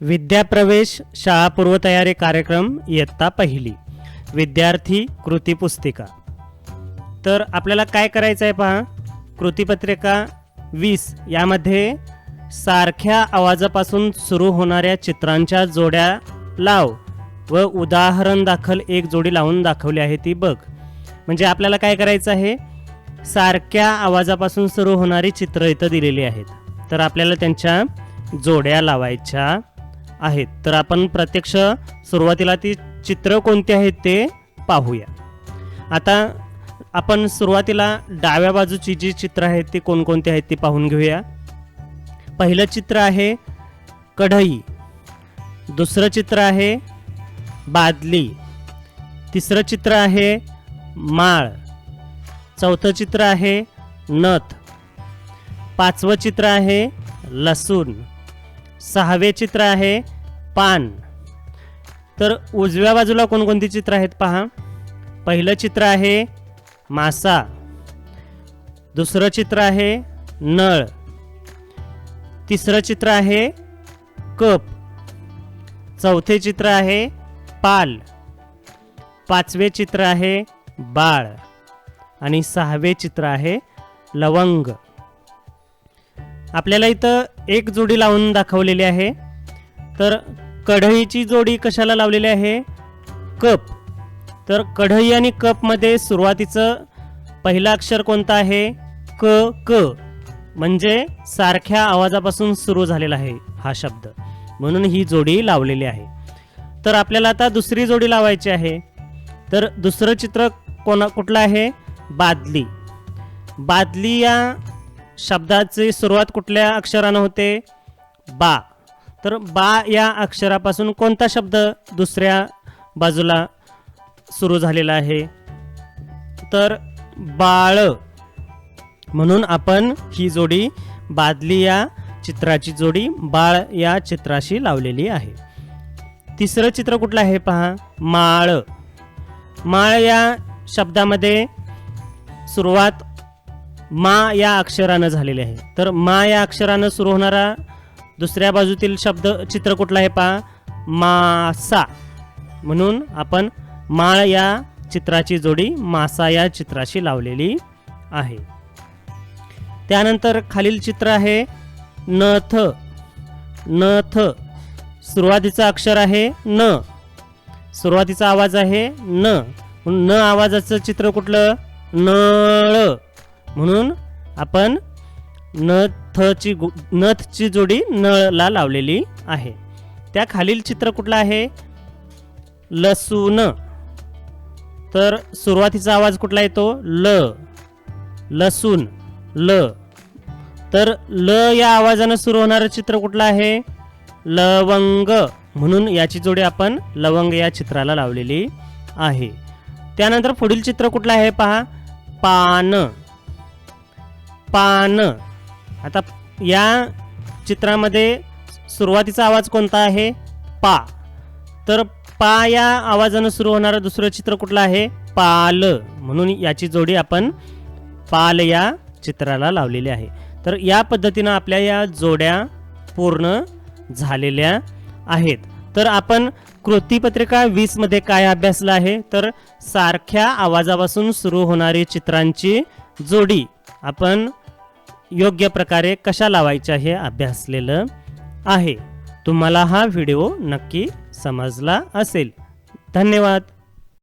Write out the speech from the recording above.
विद्याप्रवेश शाळा पूर्वतयारी कार्यक्रम इयत्ता पहिली. विद्यार्थी कृती पुस्तिका. तर आपल्याला काय करायचं आहे पहा? कृतीपत्रिका वीस यामध्ये सारख्या आवाजापासून सुरू होणाऱ्या चित्रांच्या जोड्या लाव व उदाहरण दाखल एक जोडी लावून दाखवली आहे ती बघ. म्हणजे आपल्याला काय करायचं आहे? सारख्या आवाजापासून सुरू होणारी चित्र इथं दिलेली आहेत. तर आपल्याला त्यांच्या जोड्या लावायच्या आहेत. तर आपण प्रत्यक्ष सुरुवातीला ती चित्र कोणती आहेत ते पाहूया. आता आपण सुरुवातीला डाव्या बाजूची जी चित्र आहेत ती कोणकोणती आहेत ती पाहून घेऊया. पहिलं चित्र आहे कढई. दुसरं चित्र आहे बादली. तिसरं चित्र आहे माळ. चौथं चित्र आहे नथ. पाचवं चित्र आहे लसूण. सहावे चित्र आहे पान. तर उजव्या बाजूला कोणकोणती चित्र आहेत पहा. पहिलं चित्र आहे मासा. दुसरं चित्र आहे नळ. तिसरं चित्र आहे कप. चौथे चित्र आहे पाल. पाचवे चित्र आहे बाळ. आणि सहावे चित्र आहे लवंग. आपल्याला इथं एक जोडी लावून दाखवलेली आहे. तर कढईची जोडी कशाला लावलेली आहे? कप. तर कढई आणि कपमध्ये सुरुवातीचं पहिलं अक्षर कोणतं आहे? क क. म्हणजे सारख्या आवाजापासून सुरू झालेला आहे हा शब्द. म्हणून ही जोडी लावलेली आहे. तर आपल्याला आता दुसरी जोडी लावायची आहे. तर दुसरं चित्र कोणा कुठलं आहे? बादली. बादली या शब्दाची सुरुवात कुठल्या अक्षरानं होते? बा. तर बा या अक्षरापासून कोणता शब्द दुसऱ्या बाजूला सुरू झालेला आहे? तर बाळ. म्हणून आपण ही जोडी बादली या चित्राची जोडी बाळ या चित्राशी लावलेली आहे. तिसरं चित्र कुठलं आहे पहा? माळ. माळ या शब्दामध्ये सुरुवात मा या अक्षरानं झालेले आहे. तर मा या अक्षरानं सुरू होणारा दुसऱ्या बाजूतील शब्द चित्र कुठला आहे पहा? मासा. म्हणून आपण माळ या चित्राची जोडी मासा या चित्राशी लावलेली आहे. त्यानंतर खालील चित्र आहे नथ. नथ. सुरुवातीचं अक्षर आहे न. सुरुवातीचा आवाज आहे न. न आवाजाचं चित्र कुठलं? नळ. म्हणून आपण नथची गो- नथची जोडी नळला लावलेली आहे. त्या खालील चित्र कुठलं आहे? लसूण. तर सुरुवातीचा आवाज कुठला येतो? ल. लसूण. ल. तर ल या आवाजानं सुरू होणारं चित्र कुठलं आहे? लवंग. म्हणून याची जोडी आपण लवंग या चित्राला लावलेली आहे. त्यानंतर पुढील चित्र कुठलं आहे पहा? पान. पान. आता या चित्रामध्ये सुरुवातीचा आवाज कोणता आहे? पा. तर पा या आवाजानं सुरू होणारं दुसरं चित्र कुठलं आहे? पाल. म्हणून याची जोडी आपण पाल या चित्राला लावलेली आहे. तर या पद्धतीनं आपल्या या जोड्या पूर्ण झालेल्या आहेत. तर आपण कृतीपत्रिका वीसमध्ये काय अभ्यासलं आहे? तर सारख्या आवाजापासून सुरू होणारी चित्रांची जोडी. आपण योग्य प्रकारे कशा लावायच्या हे अभ्यासलेलं आहे. तुम्हाला हा व्हिडिओ नक्की समजला असेल. धन्यवाद.